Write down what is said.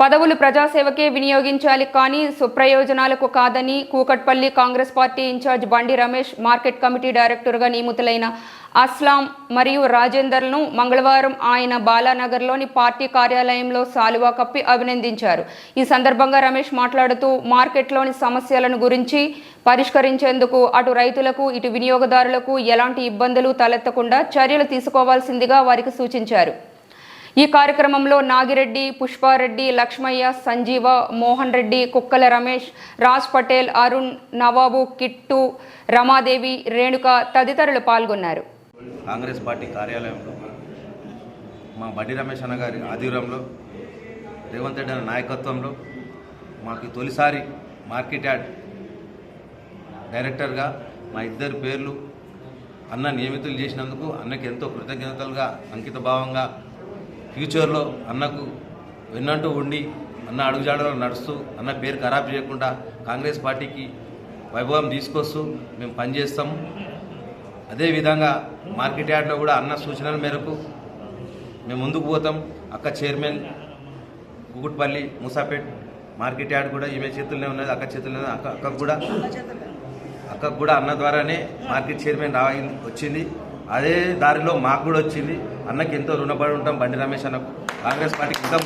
పదవులు ప్రజాసేవకే వినియోగించాలి కానీ సుప్రయోజనాలకు కాదని కూకట్పల్లి కాంగ్రెస్ పార్టీ ఇన్ఛార్జ్ బండి రమేష్ మార్కెట్ కమిటీ డైరెక్టర్గా నియమితులైన అస్లాం మరియు రాజేందర్ను మంగళవారం ఆయన బాలానగర్లోని పార్టీ కార్యాలయంలో సాలువా కప్పి అభినందించారు. ఈ సందర్భంగా రమేష్ మాట్లాడుతూ మార్కెట్లోని సమస్యలను గురించి పరిష్కరించేందుకు అటు రైతులకు ఇటు వినియోగదారులకు ఎలాంటి ఇబ్బందులు తలెత్తకుండా చర్యలు తీసుకోవాల్సిందిగా వారికి సూచించారు. ఈ కార్యక్రమంలో నాగిరెడ్డి పుష్పారెడ్డి లక్ష్మయ్య సంజీవ మోహన్ రెడ్డి కుక్కల రమేష్ రాజ్ పటేల్ అరుణ్ నవాబు కిట్టు రమాదేవి రేణుక తదితరులు పాల్గొన్నారు. కాంగ్రెస్ పార్టీ కార్యాలయంలో మా బండి రమేష్ అన్న గారి ఆధ్వర్యంలో రేవంత్ రెడ్డి అన్న నాయకత్వంలో మాకు తొలిసారి మార్కెట్ యార్డ్ డైరెక్టర్గా మా ఇద్దరు పేర్లు అన్న నియమితులు చేసినందుకు అన్నకి ఎంతో కృతజ్ఞతలుగా అంకిత భావంగా ఫ్యూచర్లో అన్నకు వెన్నంటూ ఉండి అన్న అడుగుజాడలో నడుస్తూ అన్న పేరు ఖరాబ్ చేయకుండా కాంగ్రెస్ పార్టీకి వైభవం తీసుకొస్తూ మేము పనిచేస్తాము. అదేవిధంగా మార్కెట్ యార్డ్లో కూడా అన్న సూచనల మేరకు మేము ముందుకు పోతాం. అక్క chairman Kukatpally Moosapet market yard కూడా ఈమె చేతుల్లోనే ఉన్నది అక్క చేతుల్లోనే అక్క అక్కకు కూడా అక్కకు కూడా అన్న ద్వారానే మార్కెట్ చైర్మన్ రా వచ్చింది. అదే దారిలో మాకు కూడా వచ్చింది. అన్నకి ఎంతో రుణపడి ఉంటాం బండి రమేష్ అన్నకు. కాంగ్రెస్ పార్టీకి ఇంకా